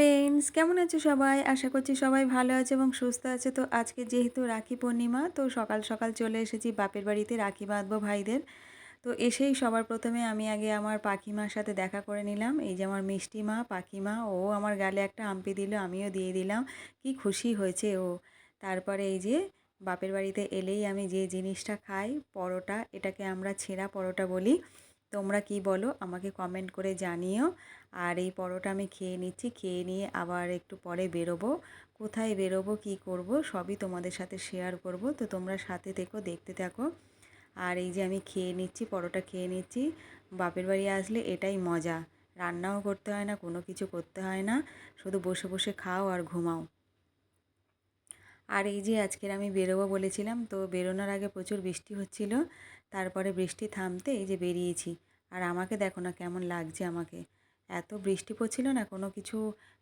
Friends কেমন আছো সবাই? আশা করছি সবাই ভালো আছে এবং সুস্থ আছে। তো আজকে যেহেতু রাখি পূর্ণিমা, তো সকাল সকাল চলে এসেছি বাপের বাড়িতে রাখি বাঁধবো ভাইদের। তো এসেই সবার প্রথমে আমি আগে আমার পাখিমার সাথে দেখা করে নিলাম। এই যে আমার মিষ্টি মা পাখিমা, ও আমার গালে একটা আম্পি দিল, আমিও দিয়ে দিলাম। কি খুশি হয়েছে ও। তারপরে এই যে বাপের বাড়িতে এলেই আমি যে জিনিসটা খাই, পরোটা, এটাকে আমরা ছেঁড়া পরোটা বলি। তোমরা কি বলো? আমাকে কমেন্ট করে জানিও। আর এই পরোটা আমি খেয়ে নিচ্ছি, খেয়ে নিয়ে আবার একটু পরে বেরোবো। কোথায় বেরোবো, কি করব, সবই তোমাদের সাথে শেয়ার করব। তো তোমরা সাথে থেকো, দেখতে থাকো। আর এই যে আমি খেয়ে নিচ্ছি, পরোটা খেয়ে নিচ্ছি। বাপের বাড়ি আসলে এটাই মজা। রান্নাও করতে হয় না, কোনো কিছু করতে হয় না। শুধু বসে বসে খাও আর ঘুমাও। আর এই যে আজকের আমি বেরোবো বলেছিলাম, তো বেরোনোর আগে প্রচুর বৃষ্টি হচ্ছিল। তারপরে বৃষ্টি থামতে এই যে বেরিয়েছি। আর আমাকে দেখো না কেমন লাগছে আমাকে। এত বৃষ্টি পড়ছিল না, কোনো কিছু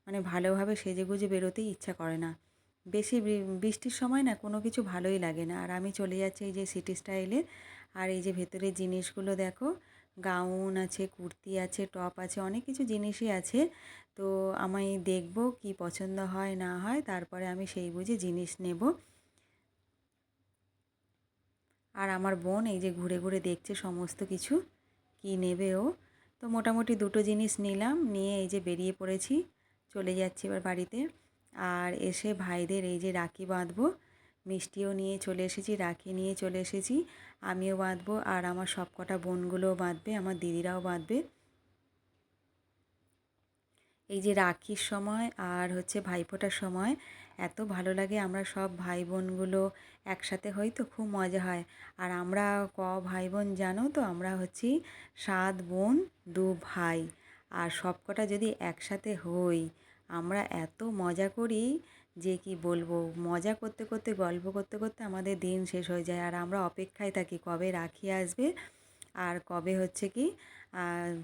মানে ভালোভাবে সেজে গুজে বেরোতেই ইচ্ছা করে না। বেশি বৃষ্টির সময় না কোনো কিছু ভালোই লাগে না। আর আমি চলে যাচ্ছি এই যে সিটি স্টাইলে আর এই যে ভেতরের জিনিসগুলো দেখো গাউন আছে, কুর্তি আছে টপ আছে, অনেক কিছু জিনিসই আছে। তো আমি দেখব কি পছন্দ হয় না হয়, তারপরে আমি সেই বুঝে জিনিস নেব। আর আমার বোন এই যে ঘুরে ঘুরে দেখছে সমস্ত কিছু, কি নেবে ও? তো মোটামুটি দুটো জিনিস নিলাম, নিয়ে এই যে বেরিয়ে পড়েছি, চলে যাচ্ছি এবার বাড়িতে। আর এসে ভাইদের এই যে রাখি বাঁধবো, মিষ্টিও নিয়ে চলে এসেছি, রাখি নিয়ে চলে এসেছি, আমিও বাঁধবো আর আমার সব কটা বোনগুলোও বাঁধবে, আমার দিদিরাও বাঁধবে। এই যে রাখির সময় আর হচ্ছে ভাইফোঁটার সময় এত ভালো লাগে আমরা সব ভাই বোনগুলো একসাথে হই তো খুব মজা হয়। আর আমরা ক ভাই বোন জানো তো, আমরা হচ্ছি সাত বোন, দু ভাই। আর সবকটা যদি একসাথে হই, আমরা এত মজা করি যে কি বলব, মজা করতে করতে, গল্প করতে করতে আমাদের দিন শেষ হয়ে যায়। আর আমরা অপেক্ষায় থাকি কবে রাখি আসবে, আর কবে হচ্ছে কি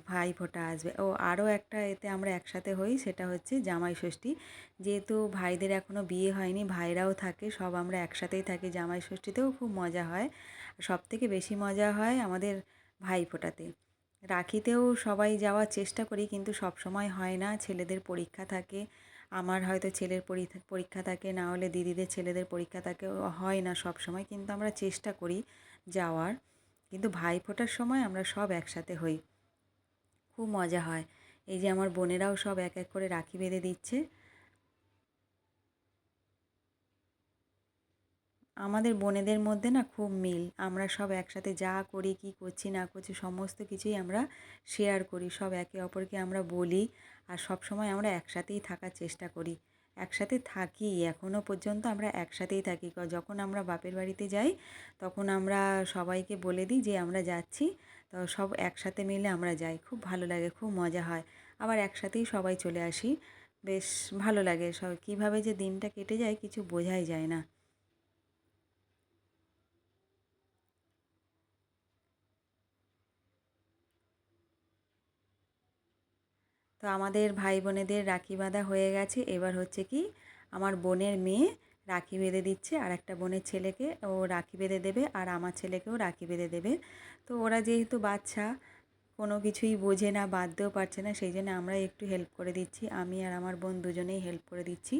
ভাই ফোঁটা আসবে। ও আরও একটা এতে আমরা একসাথে হই, সেটা হচ্ছে জামাই ষষ্ঠী। যেহেতু ভাইদের এখনও বিয়ে হয়নি, ভাইরাও থাকে, সব আমরা একসাথেই থাকি জামাই ষষ্ঠীতেও, খুব মজা হয়। সব থেকে বেশি মজা হয় আমাদের ভাই ফোঁটাতে। রাখিতেও সবাই যাওয়ার চেষ্টা করি, কিন্তু সব সময় হয় না, ছেলেদের পরীক্ষা থাকে। আমার হয়তো ছেলের পরীক্ষা থাকে, না হলে দিদিদের ছেলেদের পরীক্ষা থাকে হয় না সব সময় কিন্তু আমরা চেষ্টা করি যাওয়ার। কিন্তু ভাই ফোটার সময় আমরা সব একসাথে হই। খুব মজা হয়। এই যে আমার বোনেরাও সব এক এক করে রাখি বেঁধে দিচ্ছে। আমাদের বোনেদের মধ্যে না খুব মিল। আমরা সব একসাথে যা করি, কি করছি, না করছি, সমস্ত কিছুই আমরা শেয়ার করি। সব একে অপরকে আমরা বলি আর সব সময় আমরা একসাথেই থাকার চেষ্টা করি। একসাথে থাকি এখনও পর্যন্ত আমরা একসাথেই থাকি। যখন আমরা বাপের বাড়িতে যাই, তখন আমরা সবাইকে বলে দিই যে আমরা যাচ্ছি। তো সব একসাথে মিলে আমরা যাই। খুব ভালো লাগে, খুব মজা হয়। আবার একসাথেই সবাই চলে আসি। বেশ ভালো লাগে সব, কীভাবে যে দিনটা কেটে যায় কিছু বোঝাই যায় না। তো আমাদের ভাই বোনেদের রাখি বাঁধা হয়ে গেছে। এবার হচ্ছে কি, আমার বোনের মেয়ে রাখি বেঁধে দিচ্ছে। আর একটা বোনের ছেলেকে ও রাখি বেঁধে দেবে আর আমার ছেলেকেও রাখি বেঁধে দেবে। তো ওরা যেহেতু বাচ্চা, কোনো কিছুই বোঝে না বাঁধতেও পারছে না, সেই জন্য আমরা একটু হেল্প করে দিচ্ছি। আমি আর আমার বোন দুজনেই হেল্প করে দিচ্ছি।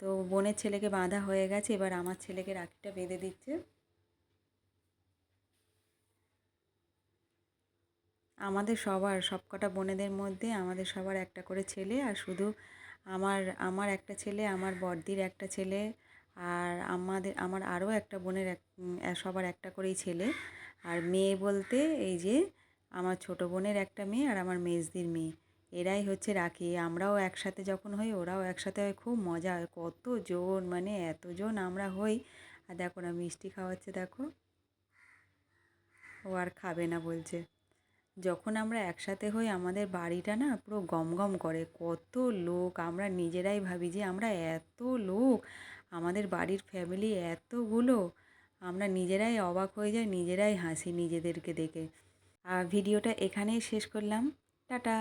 তো বোনের ছেলেকে বাঁধা হয়ে গেছে, এবার আমার ছেলেকে রাখিটা বেঁধে দিচ্ছে। আমাদের সবার, সবকটা বোনেদের মধ্যে আমাদের সবার একটা করে ছেলে, আর শুধু আমার আমার একটা ছেলে, আমার বড়দির একটা ছেলে আর আমাদের, আমার আরও একটা বোনের এক সবার একটা করেই ছেলে। আর মেয়ে বলতে এই যে আমার ছোট বোনের একটা মেয়ে আর আমার মেজদির মেয়ে। এরাই হচ্ছে রাখি। আমরাও একসাথে যখন হই, ওরাও একসাথে হয়। খুব মজা হয়। কতজন মানে এতজন আমরা হই। আর দেখো না, মিষ্টি খাওয়াচ্ছে, দেখো। ও আর খাবে না বলছে। যখন আমরা একসাথে হই, আমাদের বাড়িটা না পুরো গম গম করে। কত লোক, আমরা নিজেরাই ভাবি যে আমরা এত লোক। আমাদের বাড়ির ফ্যামিলি এতগুলো, আমরা নিজেরাই অবাক হয়ে যাই, নিজেরাই হাসি নিজেদেরকে দেখে। আর ভিডিওটা এখানেই শেষ করলাম। টাটা!